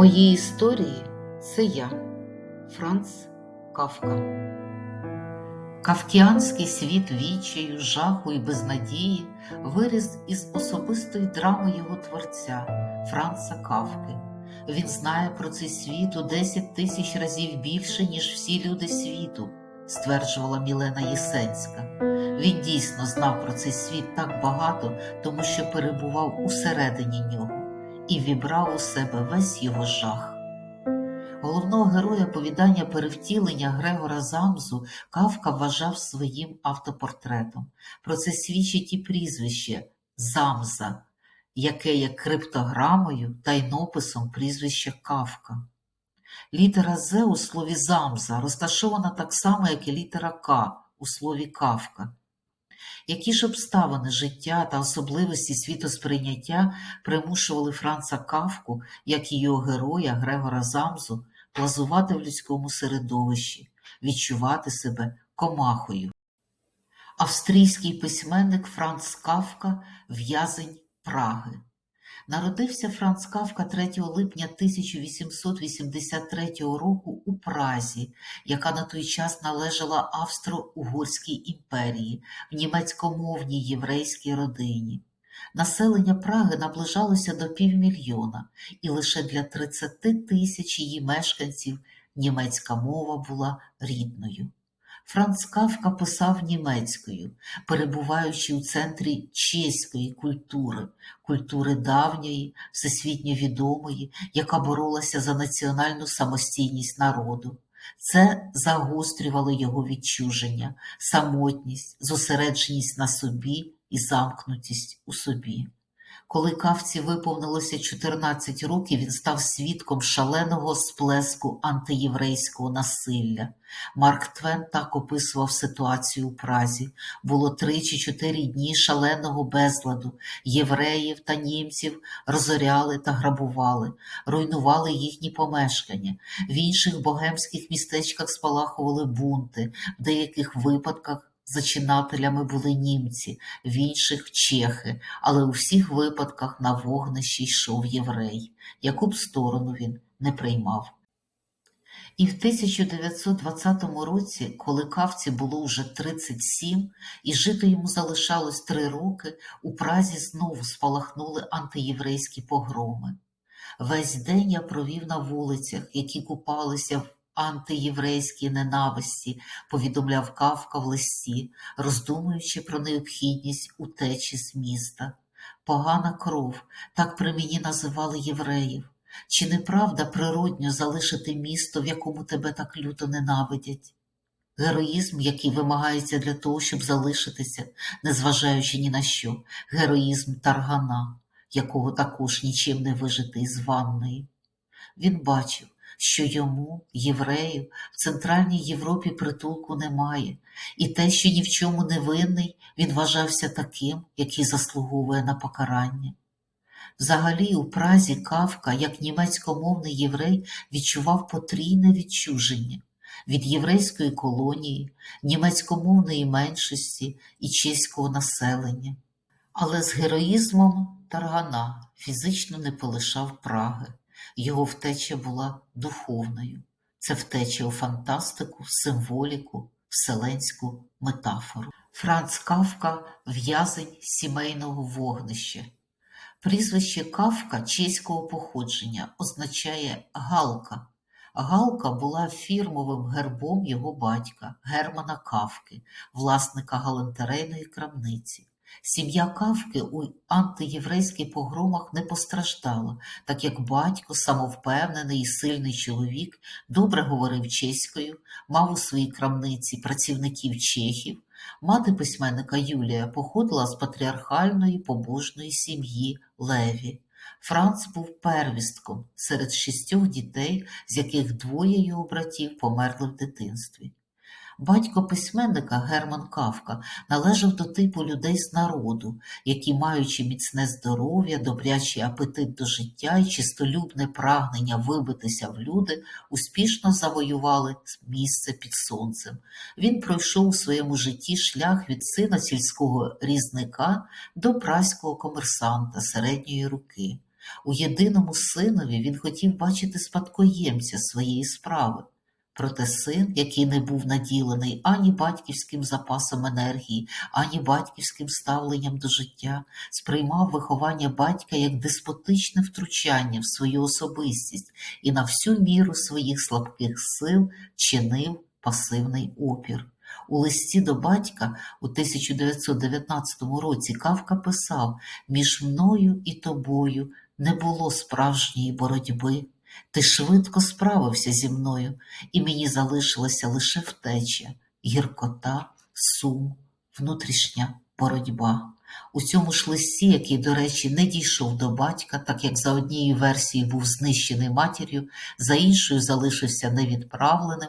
Мої історії це я, Франц Кафка. Кавкіанський світ відчаю, жаху і безнадії виріс із особистої драми його творця Франца Кавки. Він знає про цей світ у 10 тисяч разів більше, ніж всі люди світу, стверджувала Мілена Єсенська. Він дійсно знав про цей світ так багато, тому що перебував усередині нього і вібрав у себе весь його жах. Головного героя повідання перевтілення Грегора Замзу Кавка вважав своїм автопортретом. Про це свідчить і прізвище Замза, яке є криптограмою та йнописом прізвища Кавка. Літера З у слові Замза розташована так само, як і літера К у слові Кавка. Які ж обставини життя та особливості світосприйняття примушували Франца Кавку, як і його героя Грегора Замзу, плазувати в людському середовищі, відчувати себе комахою? Австрійський письменник Франц Кавка в'язень Праги. Народився Франц Кавка 3 липня 1883 року у Празі, яка на той час належала Австро-Угорській імперії в німецькомовній єврейській родині. Населення Праги наближалося до півмільйона, і лише для 30 тисяч її мешканців німецька мова була рідною. Франц Кавка писав німецькою, перебуваючи у центрі чеської культури, культури давньої, всесвітньо відомої, яка боролася за національну самостійність народу. Це загострювало його відчуження, самотність, зосередженість на собі і замкнутість у собі. Коли кавці виповнилося 14 років, він став свідком шаленого сплеску антиєврейського насилля. Марк Твен так описував ситуацію у Празі. Було три чи чотири дні шаленого безладу. Євреїв та німців розоряли та грабували, руйнували їхні помешкання. В інших богемських містечках спалахували бунти, в деяких випадках Зачинателями були німці, в інших чехи, але у всіх випадках на вогнищі йшов єврей, яку б сторону він не приймав. І в 1920 році, коли кавці було вже 37, і жити йому залишалось три роки, у Празі знову спалахнули антиєврейські погроми. Весь день я провів на вулицях, які купалися в антиєврейській ненависті, повідомляв Кавка в листі, роздумуючи про необхідність утечі з міста. Погана кров, так при мені називали євреїв. Чи не правда природньо залишити місто, в якому тебе так люто ненавидять? Героїзм, який вимагається для того, щоб залишитися, незважаючи ні на що, героїзм таргана, якого також нічим не вижити із ванної. Він бачив, що йому, єврею, в Центральній Європі притулку немає, і те, що ні в чому не винний, він вважався таким, який заслуговує на покарання. Взагалі, у Празі Кавка, як німецькомовний єврей, відчував потрійне відчуження від єврейської колонії, німецькомовної меншості і чеського населення. Але з героїзмом Таргана фізично не полишав Праги. Його втеча була духовною. Це втеча у фантастику, символіку, вселенську метафору. Франц Кавка в'язень сімейного вогнища. Прізвище Кавка чеського походження означає Галка. Галка була фірмовим гербом його батька Германа Кавки, власника галантерейної крамниці. Сім'я Кавки у антиєврейських погромах не постраждала, так як батько, самовпевнений і сильний чоловік, добре говорив чеською, мав у своїй крамниці працівників чехів. Мати письменника Юлія походила з патріархальної побожної сім'ї Леві. Франц був первістком серед шістьох дітей, з яких двоє його братів померли в дитинстві. Батько письменника Герман Кавка належав до типу людей з народу, які, маючи міцне здоров'я, добрячий апетит до життя і чистолюбне прагнення вибитися в люди, успішно завоювали місце під сонцем. Він пройшов у своєму житті шлях від сина сільського різника до праського комерсанта середньої руки. У єдиному синові він хотів бачити спадкоємця своєї справи. Проте син, який не був наділений ані батьківським запасом енергії, ані батьківським ставленням до життя, сприймав виховання батька як деспотичне втручання в свою особистість і на всю міру своїх слабких сил чинив пасивний опір. У листі до батька у 1919 році Кавка писав «Між мною і тобою не було справжньої боротьби. Ти швидко справився зі мною, і мені залишилася лише втеча, гіркота, сум, внутрішня боротьба. У цьому ж листі, який, до речі, не дійшов до батька, так як за однією версією був знищений матір'ю, за іншою залишився невідправленим,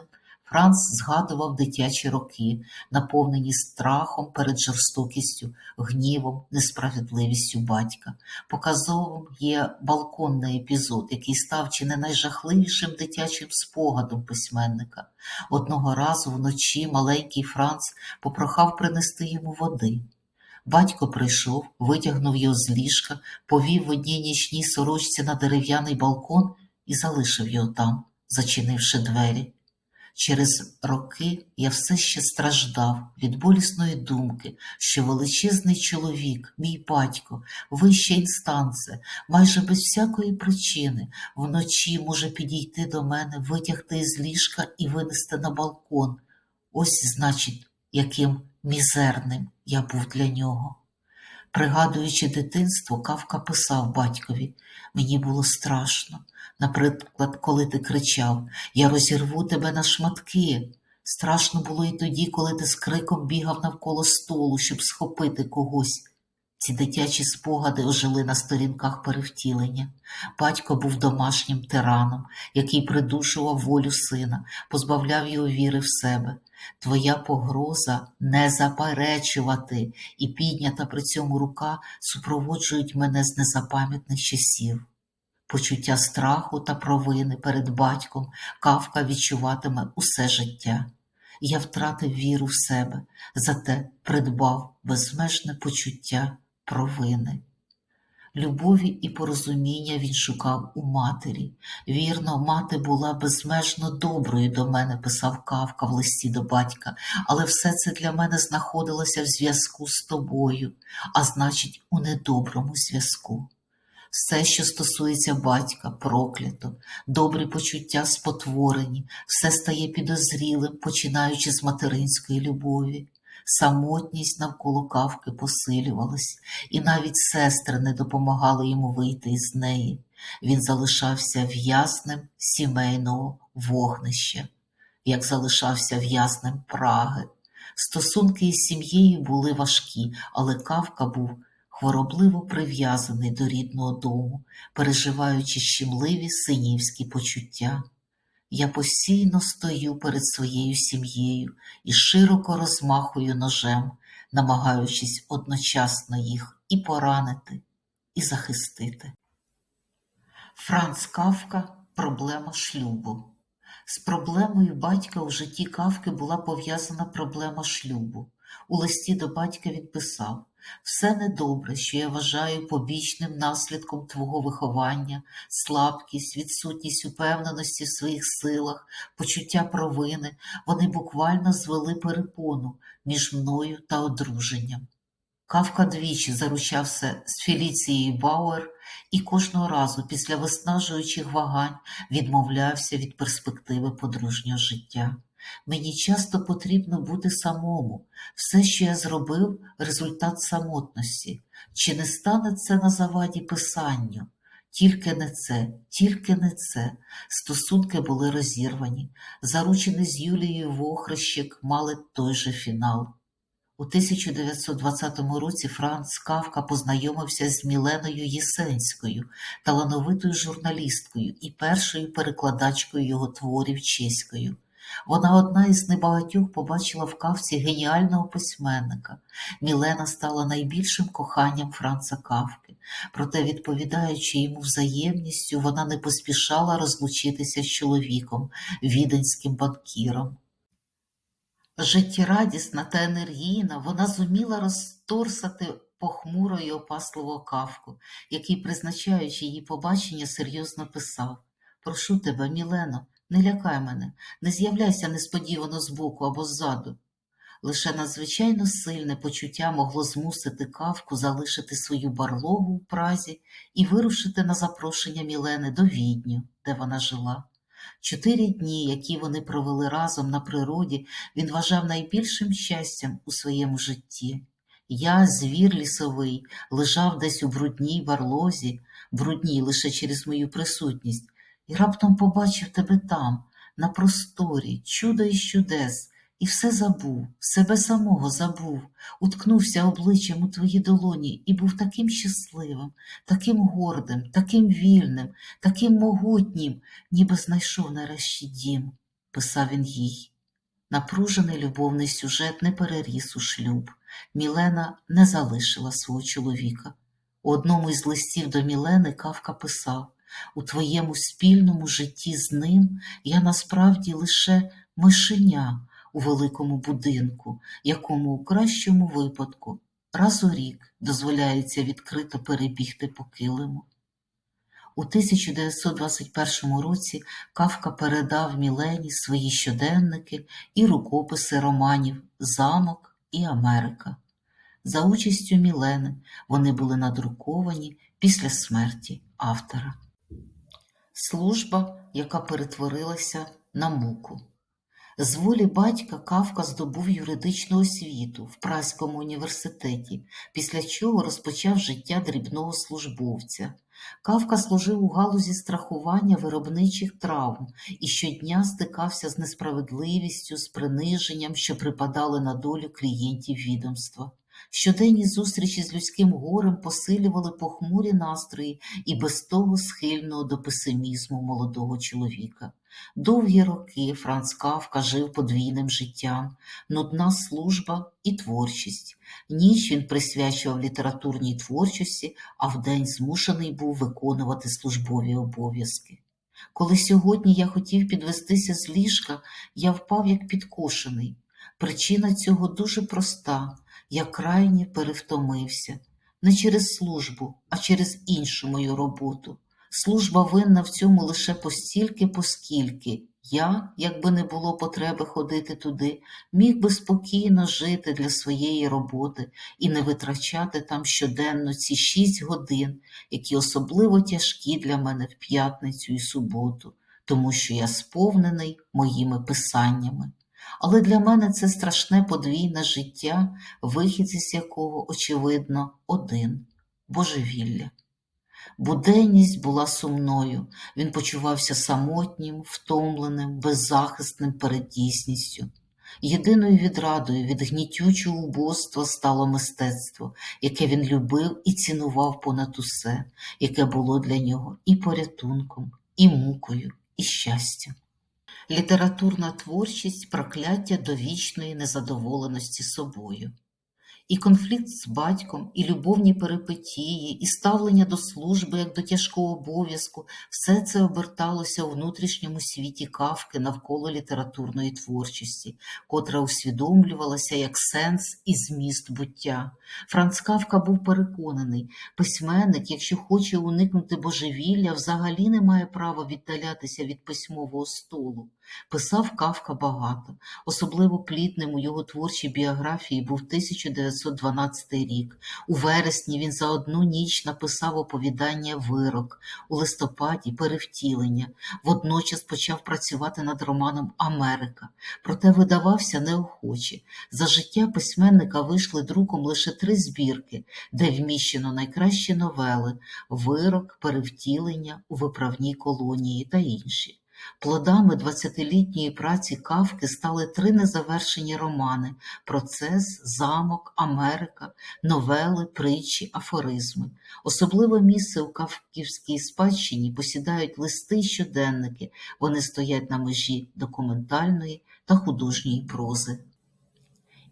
Франц згадував дитячі роки, наповнені страхом перед жорстокістю, гнівом, несправедливістю батька. Показовим є балконний епізод, який став чи не найжахливішим дитячим спогадом письменника. Одного разу вночі маленький Франц попрохав принести йому води. Батько прийшов, витягнув його з ліжка, повів в одній нічній сорочці на дерев'яний балкон і залишив його там, зачинивши двері. Через роки я все ще страждав від болісної думки, що величезний чоловік, мій батько, вища інстанція, майже без всякої причини, вночі може підійти до мене, витягти із ліжка і винести на балкон. Ось, значить, яким мізерним я був для нього. Пригадуючи дитинство, Кавка писав батькові мені було страшно. Наприклад, коли ти кричав Я розірву тебе на шматки. Страшно було і тоді, коли ти з криком бігав навколо столу, щоб схопити когось. Ці дитячі спогади ожили на сторінках перевтілення. Батько був домашнім тираном, який придушував волю сина, позбавляв його віри в себе. Твоя погроза не заперечувати, і піднята при цьому рука супроводжують мене з незапам'ятних часів. Почуття страху та провини перед батьком Кавка відчуватиме усе життя. Я втратив віру в себе, зате придбав безмежне почуття провини. Любові і порозуміння він шукав у матері. Вірно, мати була безмежно доброю до мене, писав Кавка в листі до батька, але все це для мене знаходилося в зв'язку з тобою, а значить, у недоброму зв'язку. Все, що стосується батька, проклято, добрі почуття спотворені, все стає підозрілим, починаючи з материнської любові. Самотність навколо кавки посилювалась, і навіть сестри не допомагали йому вийти із неї. Він залишався в'язнем сімейного вогнища, як залишався в'язнем Праги. Стосунки із сім'єю були важкі, але Кавка був хворобливо прив'язаний до рідного дому, переживаючи щемливі синівські почуття. Я постійно стою перед своєю сім'єю і широко розмахую ножем, намагаючись одночасно їх і поранити, і захистити. Франц Кавка Проблема шлюбу. З проблемою батька у житті Кавки була пов'язана проблема шлюбу. У листі до батька він писав все недобре, що я вважаю побічним наслідком твого виховання, слабкість, відсутність упевненості в своїх силах, почуття провини, вони буквально звели перепону між мною та одруженням. Кавка двічі заручався з Феліцією Бауер і кожного разу після виснажуючих вагань відмовлявся від перспективи подружнього життя. Мені часто потрібно бути самому. Все, що я зробив, результат самотності. Чи не стане це на заваді писанню? Тільки не це, тільки не це. Стосунки були розірвані. Заручені з Юлією Вохрещик мали той же фінал. У 1920 році Франц Кавка познайомився з Міленою Єсенською, талановитою журналісткою і першою перекладачкою його творів чеською. Вона одна із небагатьох побачила в кавці геніального письменника. Мілена стала найбільшим коханням Франца Кавки, проте, відповідаючи йому взаємністю, вона не поспішала розлучитися з чоловіком, віденським банкіром. Життєрадісна та енергійна, вона зуміла розторсати похмуро й опасливо кавку, який, призначаючи її побачення, серйозно писав Прошу тебе, Мілено, не лякай мене, не з'являйся несподівано збоку або ззаду. Лише надзвичайно сильне почуття могло змусити кавку залишити свою барлогу в Празі і вирушити на запрошення Мілени до Відню, де вона жила. Чотири дні, які вони провели разом на природі, він вважав найбільшим щастям у своєму житті. Я, звір лісовий, лежав десь у брудній барлозі, брудній лише через мою присутність, і раптом побачив тебе там, на просторі, чудо із чудес, і все забув, себе самого забув, уткнувся обличчям у твої долоні і був таким щасливим, таким гордим, таким вільним, таким могутнім, ніби знайшов нарешті дім, писав він їй. Напружений любовний сюжет не переріс у шлюб. Мілена не залишила свого чоловіка. У одному із листів до Мілени Кавка писав у твоєму спільному житті з ним я насправді лише мишеня у великому будинку, якому у кращому випадку раз у рік дозволяється відкрито перебігти по килиму. У 1921 році Кавка передав Мілені свої щоденники і рукописи романів Замок і Америка. За участю Мілени вони були надруковані після смерті автора. Служба, яка перетворилася на муку. З волі батька Кавка здобув юридичну освіту в Празькому університеті, після чого розпочав життя дрібного службовця. Кавка служив у галузі страхування виробничих травм і щодня стикався з несправедливістю, з приниженням, що припадали на долю клієнтів відомства. Щоденні зустрічі з людським горем посилювали похмурі настрої і без того схильного до песимізму молодого чоловіка. Довгі роки Франц Кавка жив подвійним життям, нудна служба і творчість. Ніч він присвячував літературній творчості, а вдень змушений був виконувати службові обов'язки. Коли сьогодні я хотів підвестися з ліжка, я впав як підкошений. Причина цього дуже проста. Я крайне перевтомився. Не через службу, а через іншу мою роботу. Служба винна в цьому лише постільки, поскільки я, якби не було потреби ходити туди, міг би спокійно жити для своєї роботи і не витрачати там щоденно ці шість годин, які особливо тяжкі для мене в п'ятницю і суботу, тому що я сповнений моїми писаннями. Але для мене це страшне подвійне життя, вихід із якого, очевидно, один божевілля. Буденність була сумною, він почувався самотнім, втомленим, беззахисним перед дійсністю. Єдиною відрадою від гнітючого убоства стало мистецтво, яке він любив і цінував понад усе, яке було для нього і порятунком, і мукою, і щастям. Літературна творчість прокляття довічної незадоволеності собою. І конфлікт з батьком, і любовні перипетії, і ставлення до служби як до тяжкого обов'язку все це оберталося у внутрішньому світі кавки навколо літературної творчості, котра усвідомлювалася як сенс і зміст буття. Франц Кавка був переконаний, письменник, якщо хоче уникнути божевілля, взагалі не має права віддалятися від письмового столу. Писав Кавка багато, особливо плітним у його творчій біографії був 1912 рік. У вересні він за одну ніч написав оповідання Вирок, у листопаді перевтілення. Водночас почав працювати над романом Америка, проте видавався неохоче. За життя письменника вийшли друком лише три збірки, де вміщено найкращі новели Вирок, перевтілення у виправній колонії та інші. Плодами двадцятилітньої праці Кавки стали три незавершені романи Процес, Замок, Америка, новели, притчі, афоризми. Особливе місце у кавківській спадщині посідають листи й щоденники. Вони стоять на межі документальної та художньої прози.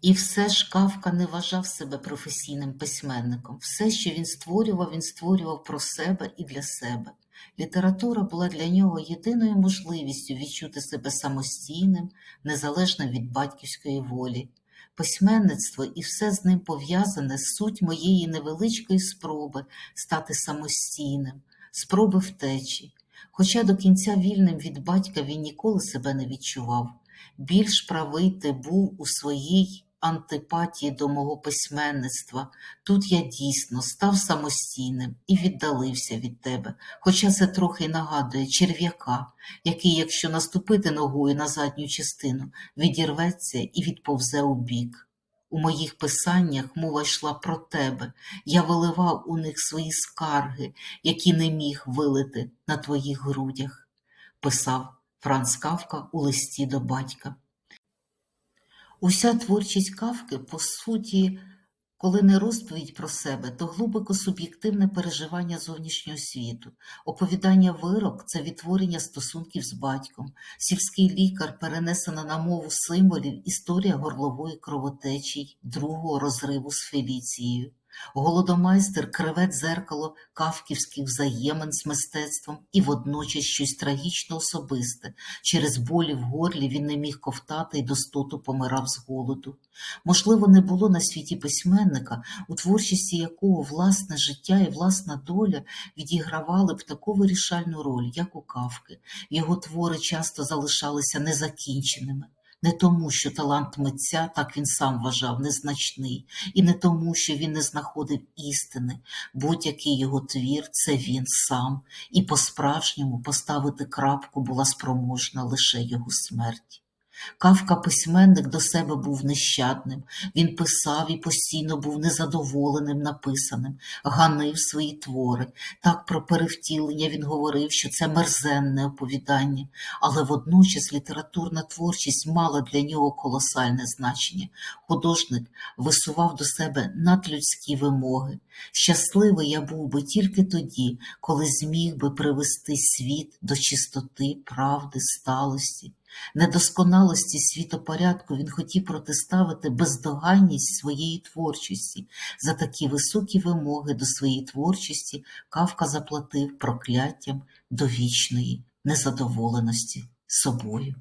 І все ж Кавка не вважав себе професійним письменником. Все, що він створював, він створював про себе і для себе. Література була для нього єдиною можливістю відчути себе самостійним, незалежним від батьківської волі. Письменництво і все з ним пов'язане суть моєї невеличкої спроби стати самостійним, спроби втечі. Хоча до кінця вільним від батька він ніколи себе не відчував. Більш правий ти був у своїй антипатії до мого письменництва. Тут я дійсно став самостійним і віддалився від тебе, хоча це трохи нагадує черв'яка, який, якщо наступити ногою на задню частину, відірветься і відповзе у бік. У моїх писаннях мова йшла про тебе. Я виливав у них свої скарги, які не міг вилити на твоїх грудях, писав Франц Кавка у листі до батька. Уся творчість Кавки, по суті, коли не розповідь про себе, то глибоко суб'єктивне переживання зовнішнього світу. Оповідання вирок це відтворення стосунків з батьком, сільський лікар перенесена на мову символів історія горлової кровотечі, другого розриву з Феліцією. Голодомайстер криве дзеркало кавківських взаємин з мистецтвом і водночас щось трагічно особисте. Через болі в горлі він не міг ковтати і достоту помирав з голоду. Можливо, не було на світі письменника, у творчості якого власне життя і власна доля відігравали б таку вирішальну роль, як у Кавки. Його твори часто залишалися незакінченими. Не тому, що талант митця, так він сам вважав, незначний, і не тому, що він не знаходив істини. Будь-який його твір це він сам, і по-справжньому поставити крапку була спроможна лише його смерть. Кавка письменник до себе був нещадним, він писав і постійно був незадоволеним написаним, ганив свої твори. Так про перевтілення він говорив, що це мерзенне оповідання, але водночас літературна творчість мала для нього колосальне значення. Художник висував до себе надлюдські вимоги. Щасливий я був би тільки тоді, коли зміг би привести світ до чистоти, правди, сталості. Недосконалості світопорядку він хотів протиставити бездоганність своєї творчості. За такі високі вимоги до своєї творчості Кавка заплатив прокляттям довічної незадоволеності собою.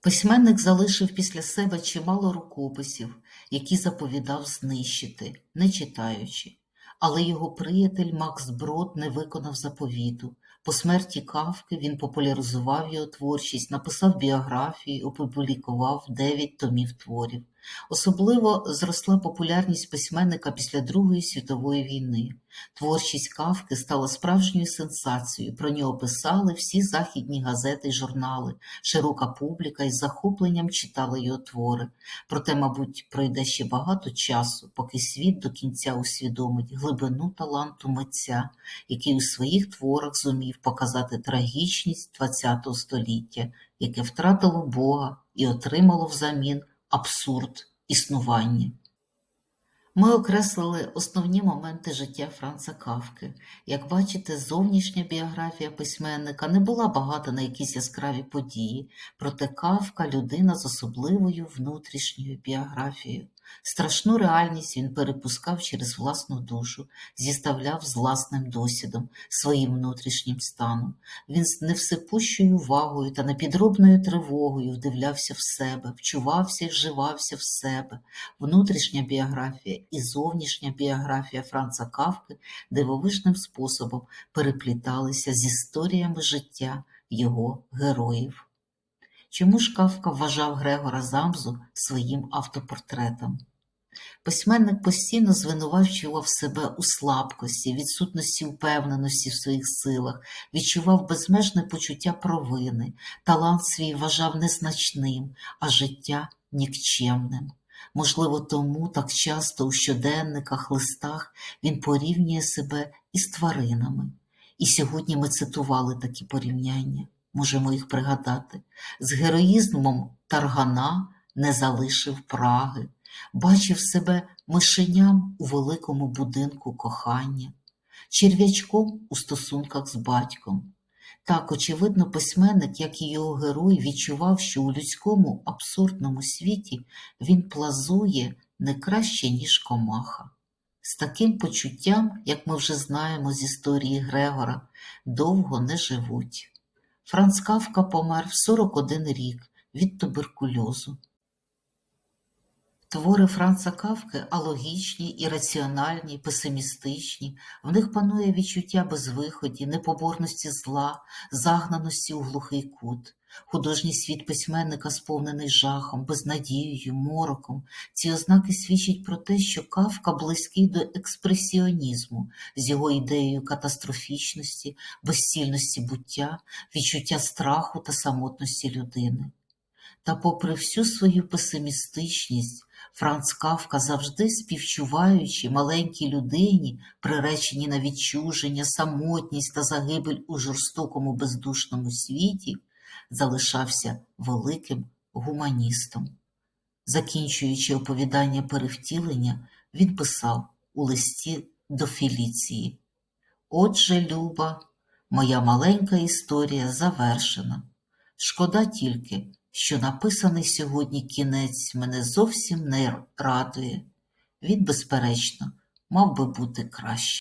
Письменник залишив після себе чимало рукописів, які заповідав знищити, не читаючи. Але його приятель Макс Брод не виконав заповіту. По смерті Кавки він популяризував його творчість, написав біографії, опублікував дев'ять томів творів. Особливо зросла популярність письменника після Другої світової війни. Творчість Кавки стала справжньою сенсацією. Про нього писали всі західні газети й журнали. Широка публіка із захопленням читала його твори. Проте, мабуть, пройде ще багато часу, поки світ до кінця усвідомить глибину таланту митця, який у своїх творах зумів показати трагічність ХХ століття, яке втратило Бога і отримало взамін абсурд існування. Ми окреслили основні моменти життя Франца Кавки. Як бачите, зовнішня біографія письменника не була багата на якісь яскраві події, проте Кавка – людина з особливою внутрішньою біографією. Страшну реальність він перепускав через власну душу, зіставляв з власним досвідом, своїм внутрішнім станом. Він з невсипущою увагою та непідробною тривогою вдивлявся в себе, вчувався і вживався в себе. Внутрішня біографія і зовнішня біографія Франца Кавки дивовижним способом перепліталися з історіями життя його героїв. Чому ж Кавка вважав Грегора Замзу своїм автопортретом? Письменник постійно звинувачував себе у слабкості, відсутності впевненості в своїх силах, відчував безмежне почуття провини, талант свій вважав незначним, а життя нікчемним. Можливо, тому так часто у щоденниках, листах він порівнює себе із тваринами. І сьогодні ми цитували такі порівняння можемо їх пригадати, з героїзмом таргана не залишив Праги, бачив себе мишеням у великому будинку кохання, черв'ячком у стосунках з батьком. Так, очевидно, письменник, як і його герой, відчував, що у людському абсурдному світі він плазує не краще, ніж комаха. З таким почуттям, як ми вже знаємо з історії Грегора, довго не живуть. Франц Кавка помер в 41 рік від туберкульозу. Твори Франца Кавки алогічні, ірраціональні, песимістичні, в них панує відчуття безвиході, непоборності зла, загнаності у глухий кут. Художній світ письменника сповнений жахом, безнадією, мороком. Ці ознаки свідчать про те, що Кавка близький до експресіонізму з його ідеєю катастрофічності, безцільності буття, відчуття страху та самотності людини. Та попри всю свою песимістичність, Франц Кавка завжди співчуваючи маленькій людині, приреченій на відчуження, самотність та загибель у жорстокому бездушному світі, залишався великим гуманістом. Закінчуючи оповідання перевтілення, він писав у листі до Феліції Отже, Люба, моя маленька історія завершена. Шкода тільки, що написаний сьогодні кінець мене зовсім не радує. Він, безперечно, мав би бути краще.